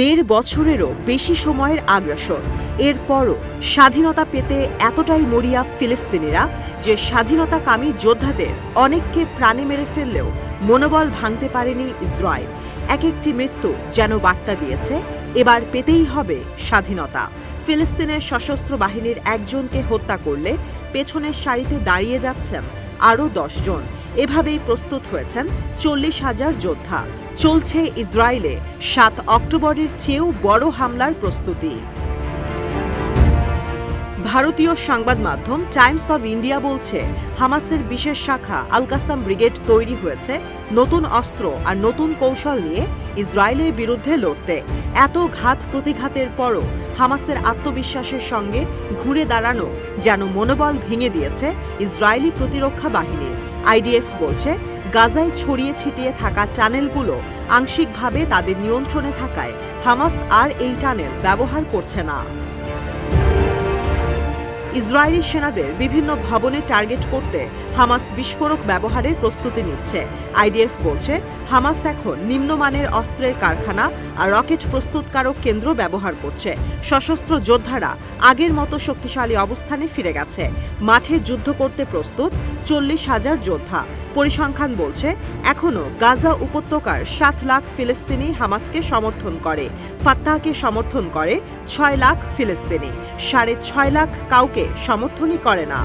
দেড় বছরেরও বেশি সময়ের আগ্রাসন। এরপরও স্বাধীনতা পেতে এতটাই মরিয়া ফিলিস্তিনিরা যে স্বাধীনতাকামী যোদ্ধাদের অনেককে প্রাণে মেরে ফেললেও মনোবল ভাঙতে পারেনি ইসরায়েল। এক একটি মৃত্যু যেন বার্তা দিয়েছে, এবার পেতেই হবে স্বাধীনতা। ফিলিস্তিনের সশস্ত্র বাহিনীর একজনকে হত্যা করলে পেছনের সারিতে দাঁড়িয়ে যাচ্ছেন আরও জন। এভাবেই প্রস্তুত হয়েছেন চল্লিশ হাজার যোদ্ধা। চলছে ইসরায়েলে সাত অক্টোবরের চেয়েও বড় হামলার প্রস্তুতি। ভারতীয় সংবাদ মাধ্যম টাইমস অব ইন্ডিয়া বলছে, হামাসের বিশেষ শাখা আলকাসাম ব্রিগেড তৈরি হয়েছে নতুন অস্ত্র আর নতুন কৌশল নিয়ে ইসরায়েলের বিরুদ্ধে লড়তে। এত ঘাত প্রতিঘাতের পরও হামাসের আত্মবিশ্বাসের সঙ্গে ঘুরে দাঁড়ানো যেন মনোবল ভেঙে দিয়েছে ইসরায়েলি প্রতিরক্ষা বাহিনীর আইডিএফ বলছে, গাজায় ছড়িয়ে ছিটিয়ে থাকা টানেলগুলো আংশিকভাবে তাদের নিয়ন্ত্রণে থাকায় হামাস আর এই টানেল ব্যবহার করছে না। ইসরায়েলি সেনাদের বিভিন্ন ভবনে টার্গেট করতে হামাস বিস্ফোরক ব্যবহারের প্রস্তুতি নিচ্ছে। আইডিএফ বলছে, হামাস এখন নিম্নমানের অস্ত্রের কারখানা আর রকেট প্রস্তুতকারক কেন্দ্র ব্যবহার করছে। সশস্ত্র যোদ্ধারা আগের মতো শক্তিশালী অবস্থানে ফিরে গেছে। মাঠে যুদ্ধ করতে প্রস্তুত চল্লিশ হাজার যোদ্ধা। পরিসংখ্যান বলছে, এখনও গাজা উপত্যকার সাত লাখ ফিলিস্তিনি হামাসকে সমর্থন করে। ফাত্তাহকে সমর্থন করে ছয় লাখ ফিলিস্তিনি। সাড়ে ছয় লাখ কাউকে সমর্থনই করে না।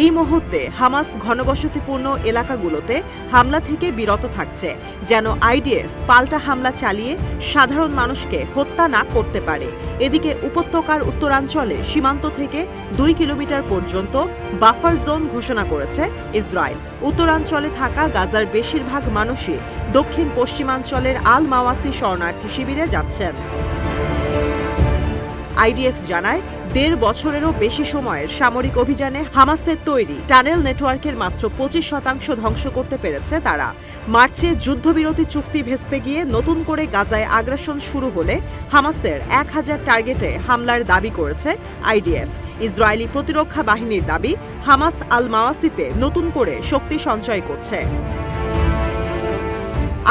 এই মুহূর্তে হামাস ঘনবসতিপূর্ণ এলাকাগুলোতে হামলা থেকে বিরত থাকছে, যেন আইডিএফ পাল্টা হামলা চালিয়ে সাধারণ মানুষকে হত্যা না করতে পারে। এদিকে উপত্যকার উত্তরাঞ্চলে সীমান্ত থেকে দুই কিলোমিটার পর্যন্ত বাফার জোন ঘোষণা করেছে ইসরায়েল। উত্তরাঞ্চলে থাকা গাজার বেশিরভাগ মানুষই দক্ষিণ পশ্চিমাঞ্চলের আল মাওয়াসি শরণার্থী শিবিরে যাচ্ছেন। আইডিএফ জানায়, দেড় বছরেরও বেশি সময়ের সামরিক অভিযানে হামাসের তৈরি টানেল নেটওয়ার্কের মাত্র পঁচিশ শতাংশ ধ্বংস করতে পেরেছে তারা। মার্চে যুদ্ধবিরতি চুক্তি ভেস্তে গিয়ে নতুন করে গাজায় আগ্রাসন শুরু হলে হামাসের এক হাজার টার্গেটে হামলার দাবি করেছে আইডিএফ। ইসরায়েলি প্রতিরক্ষা বাহিনীর দাবি, হামাস আল মাওয়াসিতে নতুন করে শক্তি সঞ্চয় করছে।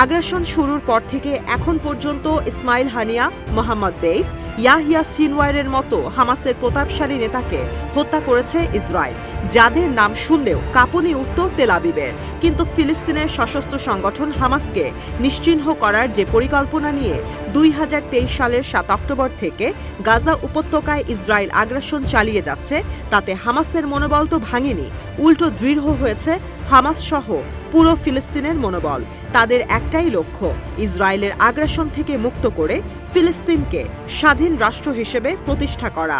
আগ্রাসন শুরুর পর থেকে এখন পর্যন্ত Ismail Haniyeh, Mohammed Deif Yahya সিনওয়ারের মতো হামাসের প্রতাপশালী নেতাকে হত্যা করেছে ইসরায়েল। যাদের নাম শুনলেও কাঁপুনি উঠত তেলাবিবের কিন্তু ফিলিস্তিনের সশস্ত্র সংগঠন হামাসকে নিশ্চিহ্ন করার যে পরিকল্পনা নিয়ে দুই হাজার তেইশ সালের সাত অক্টোবর থেকে গাজা উপত্যকায় ইসরায়েল আগ্রাসন চালিয়ে যাচ্ছে, তাতে হামাসের মনোবল তো ভাঙেনি, উল্টো দৃঢ় হয়েছে হামাস সহ পুরো ফিলিস্তিনের মনোবল। তাদের একটাই লক্ষ্য, ইসরায়েলের আগ্রাসন থেকে মুক্ত করে ফিলিস্তিনকে স্বাধীন রাষ্ট্র হিসেবে প্রতিষ্ঠা করা।